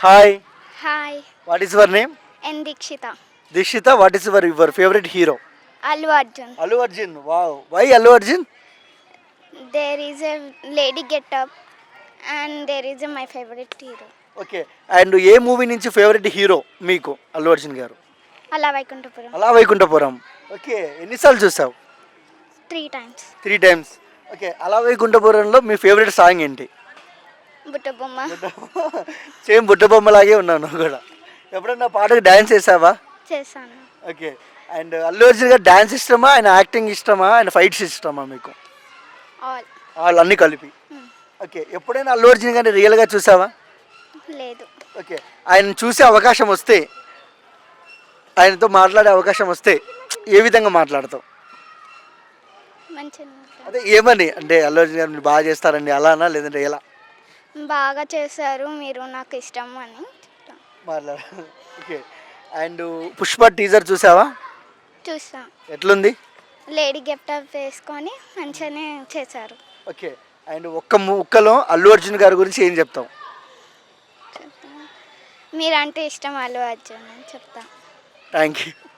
Hi hi what is your name N Dikshita Dikshita what is your your favourite hero Allu Arjun Allu Arjun wow why Allu Arjun there is a lady getup and there is a my favourite hero okay and A movie నుంచి favourite hero మీకు అల్లు అర్జున్ గారు? అలా వైకుంఠపురం. అలా Vaikunthapuram. Okay ఎన్నిసార్లు చూసావు? Three times three times okay అలా వైకుంఠపురంలో మీ favourite song ఏంటి? బుట్టబొమ్మ. సేమ్ బుట్టబొమ్మలాగే ఉన్నాను నువ్వు కూడా. ఎప్పుడన్నా పాటకు డ్యాన్స్ చేసావా? చేశాను. ఓకే. అండ్ అల్లు అర్జున్ గారు డ్యాన్స్ ఇష్టమా? ఆయన యాక్టింగ్ ఇష్టమా? ఆయన ఫైట్స్ ఇష్టమా మీకు? ఆల్. వాళ్ళు అన్నీ కలిపి. ఓకే. ఎప్పుడైనా అల్లు అర్జున్ గారిని రియల్గా చూసావా? లేదు. ఓకే. ఆయన చూసే అవకాశం వస్తే ఆయనతో మాట్లాడే అవకాశం వస్తే ఏ విధంగా మాట్లాడతావు? అదే ఏమని? అంటే అల్లు అర్జున్ గారు మీరు బాగా చేస్తారండి అలానా లేదంటే ఎలా? బాగా చేశారు మీరు నాకు ఇష్టం అని ఓకే. అండ్ పుష్ప టీజర్ చూసావా? చూసా. ఎట్లుంది? లేడీ గెటప్ వేసుకొని మంచిగానే చేశారు. ఓకే. అండ్ ఒక్క ముక్కలో అల్లు అర్జున్ గారి గురించి ఏం చెప్తా మీరంటే ఇష్టం అల్లు అర్జున్ అని చెప్తా. Thank you